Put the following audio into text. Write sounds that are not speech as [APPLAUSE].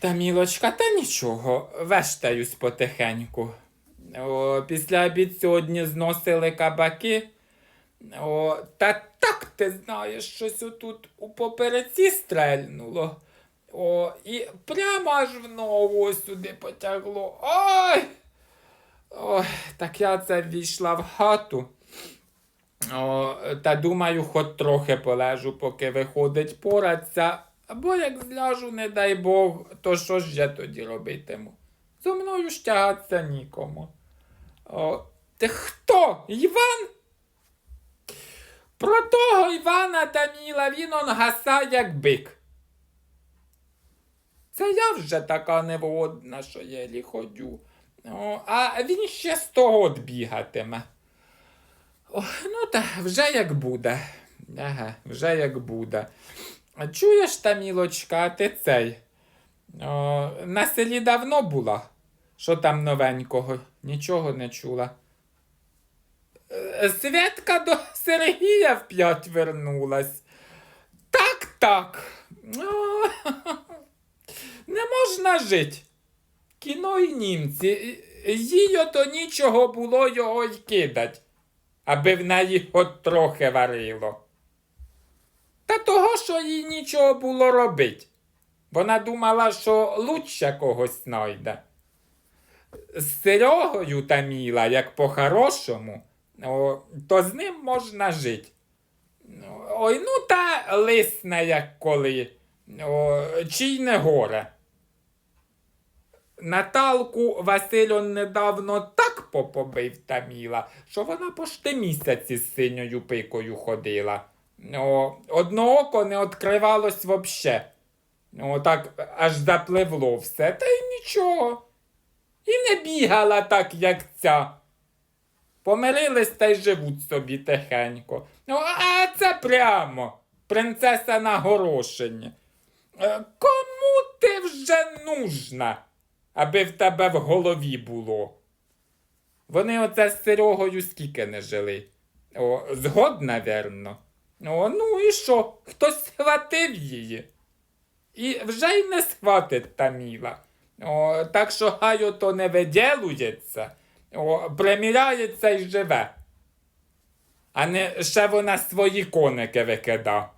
та мілочка, та нічого, вештаюсь потихеньку. О, після обід сьогодні зносили кабаки. О, та так ти знаєш, щось отут у попереці стрельнуло. О, і прямо аж в ногу сюди потягло. Ой! Ой, так я це ввійшла в хату. О, та думаю, хоч трохи полежу, поки виходить пораться. Або як зляжу, не дай Бог, то що ж я тоді робитиму? Зо мною ж тягатися нікому. О, ти хто? Іван? Про того Івана Таміла він он гаса, як бик. Це я вже така неводна, що єлі ходю. О, а він ще сто год бігатиме. О, ну та вже як буде. Ага, вже як буде. Чуєш, Тамілочка, ти цей? О, на селі давно була. Що там новенького? Нічого не чула. Е, Святка до Сергія вп'ять вернулась. Так, так. О, [LAUGHS] не можна жить. Кіно і німці. Їй ото нічого було його й кидать, аби в неї от трохи варило. Та що їй нічого було робить. Вона думала, що лучше когось знайде. З Серегою Таміла, як по-хорошому, то з ним можна жити. Ой, ну та лисне, як коли, о, чи й не горе. Наталку Васильон недавно так попобив Таміла, що вона пошти місяці з синьою пикою ходила. О, одно око не відкривалось. О, так аж запливло все, та й нічого. І не бігала так, як ця. Помирились та й живуть собі тихенько. Ну, а це прямо. Принцеса на горошині. Е, Кому ти вже нужна, аби в тебе в голові було? Вони оце з Серегою скільки не жили. О, згод, навірно. О, ну і що? Хтось схватив її. І вже й не схватить Таміла. О, так що хай ото не виділується, о, приміряється і живе. А не ще вона свої коники викида.